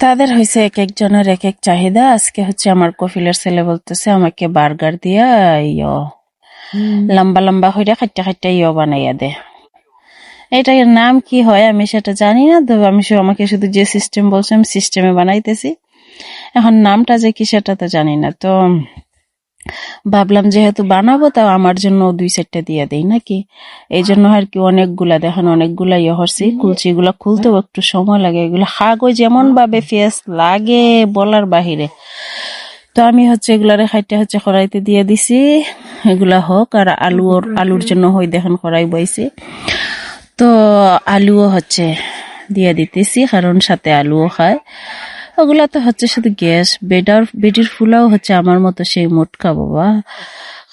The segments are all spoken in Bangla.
তাদের হয়েছে এক একজনের এক এক চাহিদা। আজকে হচ্ছে আমার কফিলের ছেলে বলতেছে আমাকে বার্গার দিয়া ইয় লম্বা লম্বা হইয়া খাইটা খাইটা ইয় বানাইয়া দে। এটার নাম কি হয় আমি সেটা জানি না তো আমি শুধু আমাকে শুধু যে সিস্টেম বলছে আমি সিস্টেমে বানাইতেছি। এখন নামটা যে কি সেটা তো জানি না তো ভাবলাম যেহেতু বানাবো তাও আমার জন্য দুই সেটটা দিয়ে দেই নাকি? এই জন্য আর কি অনেকগুলা দেখেন অনেকগুলা ইয়ে হরছি কুলচি গুলা খুলতেও একটু সময় লাগে। এগুলো খাগো যেমন ভাবে ফেস লাগে বলার বাহিরে। তো আমি হচ্ছে এগুলারে খাইতে হচ্ছে খড়াইতে দিয়ে দিছি। এগুলা হোক আর আলু আলুর জন্য হই দেখেন খড়াই বইছি। তো আলুও হচ্ছে দিয়ে দিতেছি কারণ সাথে আলুও খায় ওগুলা তো হচ্ছে শুধু গ্যাস বেডার বেডির ফুলাও হচ্ছে আমার মতো সেই মোটকা বাবা।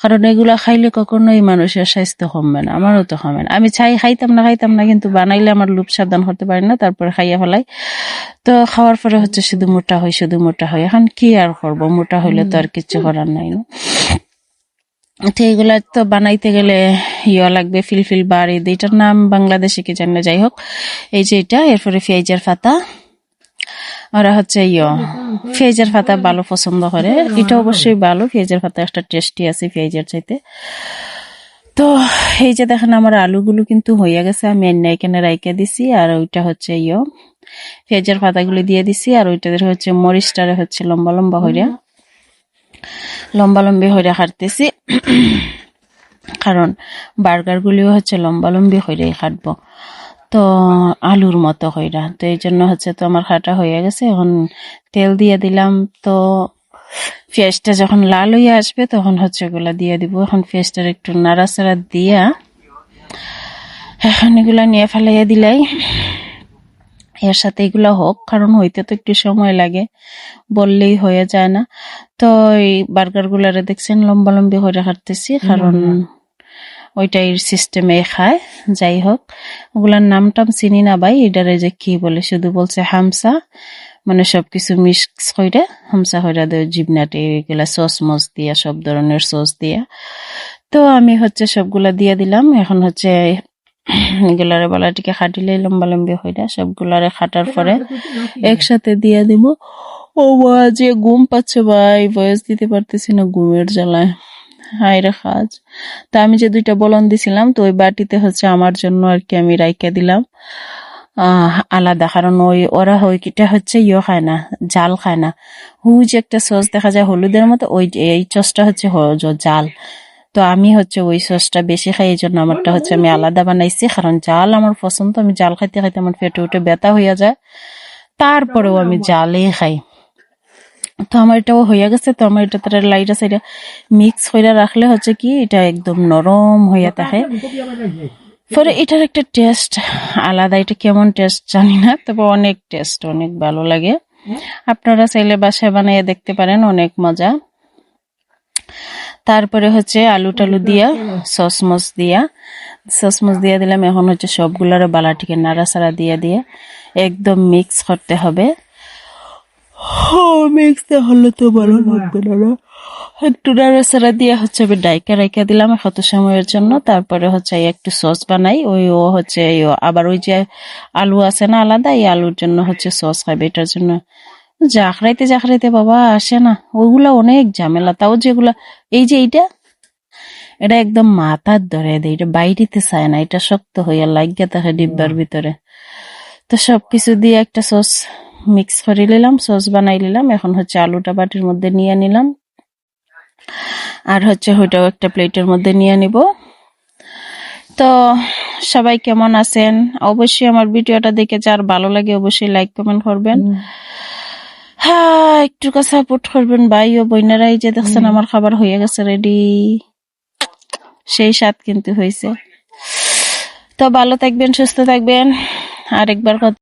কারণ এগুলা খাইলে কখনোই মানুষের স্বাস্থ্য কমবে না, আমারও তো কমবে না। আমি চাই খাইতাম না খাইতাম না, কিন্তু বানাইলে আমার লুপ সাবধান হতে পারি না, তারপরে খাইয়া ফেলাই। তো খাওয়ার পরে হচ্ছে শুধু মোটা হয় শুধু মোটা হয় এখন কি আর করব? মোটা হইলে তো আর কিছু করার নাই তো এগুলা তো বানাইতে গেলে ইয়া লাগবে, ফিলফিল বার এই এটার নাম বাংলাদেশে কি জানি না যাই হোক, এই যে এটা, এরপরে পেঁয়াজের পাতা। ওরা হচ্ছে ইয় পেঁয়াজের পাতা ভালো পছন্দ করে। এটা অবশ্যই ভালো পেঁয়াজের পাতা একটা টেস্টি আছে পেঁয়াজের চাইতে। তো এই যে দেখেন আমার আলুগুলো কিন্তু হইয়া গেছে, আমি এনে এখানে রাইকে দিছি, আর ওইটা হচ্ছে ইয়। পেঁয়াজের পাতাগুলো দিয়ে দিছি, আর ওইটাদের হচ্ছে মরিচটারে হচ্ছে লম্বা লম্বা হইয়া লম্বা লম্বি হইয়া কাটতেছি কারণ বার্গারগুলিও হচ্ছে লম্বা লম্বি হইরে কাটবো তো আলুর মতো হইরা। তো এই জন্য হচ্ছে তো আমার খাটা হয়ে গেছে। এখন তেল দিয়ে দিলাম। তো পেঁয়াজটা যখন লাল হয়ে আসবে তখন হচ্ছে ওগুলা দিয়ে দিব। এখন পেঁয়াজটার একটু নাড়াচাড়া দিয়া এখন এগুলা নিয়ে ফেলাইয়া দিলাই। এর সাথে এগুলো হোক কারণ হইতে তো একটু সময় লাগে বললেই হয়ে যায় না। তো এই বার্গার গুলারে দেখছেন লম্বা লম্বি করে কাটতেছি কারণ ওইটাই সিস্টেমে খায় যাই হোক। ওগুলার নাম টাম চিনি না ভাই এটারে যে কি বলে শুধু বলছে হামসা মানে সবকিছু মিক্স কইরা হামসা হইরা দেয় জিবনাটে এগুলা সস মস দিয়া সব ধরনের সস দিয়া। তো আমি হচ্ছে সবগুলা দিয়ে দিলাম এখন হচ্ছে এগুলারে বলাটিকে খাটিলেই লম্বা লম্বি হইরা সবগুলারে খাটার পরে একসাথে দিয়ে দিব ও বা যে ঘুম পাচ্ছে ভাই বয়স দিতে পারতেছি না ঘুমের জ্বালায়। হাই রে খাজ। তা আমি যে দুইটা বলন দিছিলাম, তো ওই বাটিতে হচ্ছে আমার জন্য আর কি আমি রাইকা দিলাম। আলাদা, কারণ ওই ওরা ওইটা হচ্ছে ইয়ে খায় না, জাল খায় না। হু যে একটা সস দেখা যায় হলুদের মতো, ওই এই সসটা হচ্ছে জাল। তো আমি হচ্ছে ওই সসটা বেশি খাই, এই জন্য আমারটা হচ্ছে আমি আলাদা বানাইছি, কারণ জাল আমার পছন্দ। আমি জাল খাইতে খাইতে আমার পেটে উঠে ব্যথা হইয়া যায়। তারপরেও আমি জালেই খাই। তো আমার এটাও হইয়া গেছে তো আমার এটা তার লাইটা সাইডা মিক্স হইয়া রাখলে হচ্ছে কি এটা একদম নরম হইয়া থাকে। পরে এটার একটা টেস্ট আলাদা এটা কেমন টেস্ট জানি না তবে অনেক টেস্ট অনেক ভালো লাগে। আপনারা চাইলে বাসায় বানিয়ে দেখতে পারেন অনেক মজা। তারপরে হচ্ছে আলু টালু দিয়া সসমস দিয়া। সস মস দিয়া দিলাম এখন হচ্ছে সবগুলার বালাটিকে নাড়াচাড়া দিয়ে দিয়ে একদম মিক্স করতে হবে। মিক্স হলে তো ভালো লাগবে না একটু নাড়াচাড়া দিয়ে হচ্ছে আমি ডাইকা রাইকা দিলাম কত সময়ের জন্য। তারপরে হচ্ছে একটু সস বানাই। ওই ও হচ্ছে আবার ওই যে আলু আছে না আলাদা এই আলুর জন্য হচ্ছে সস খাবে এটার জন্য। জাখরাইতে জাখরাইতে বাবা আসে না। ওইগুলা অনেক ঝামেলা। তাও যেগুলা এই যে এইটা এটা একদম মাথার ধরে দেয়। এটা বাইরেতে চায় না। এটা শক্ত হইয়া লাগিয়া থাকে ডিব্বার ভিতরে। তো সবকিছু দিয়ে একটা সস মিক্স করে নিলাম সস বানাই নিলাম। এখন হচ্ছে আলুটা বাটির মধ্যে নিয়ে নিলাম। আর হচ্ছে ওইটাও একটা প্লেটের মধ্যে নিয়ে নিব। তো সবাই কেমন আছেন? অবশ্যই আমার ভিডিওটা দেখে যার ভালো লাগে অবশ্যই লাইক কমেন্ট করবেন। হ্যাঁ একটু সাপোর্ট করবেন। ভাই ও বোনেরাই যে দেখছেন আমার খাবার হয়ে গেছে রেডি সেই স্বাদ কিন্তু হয়েছে। তো ভালো থাকবেন সুস্থ থাকবেন। আরেকবার কথা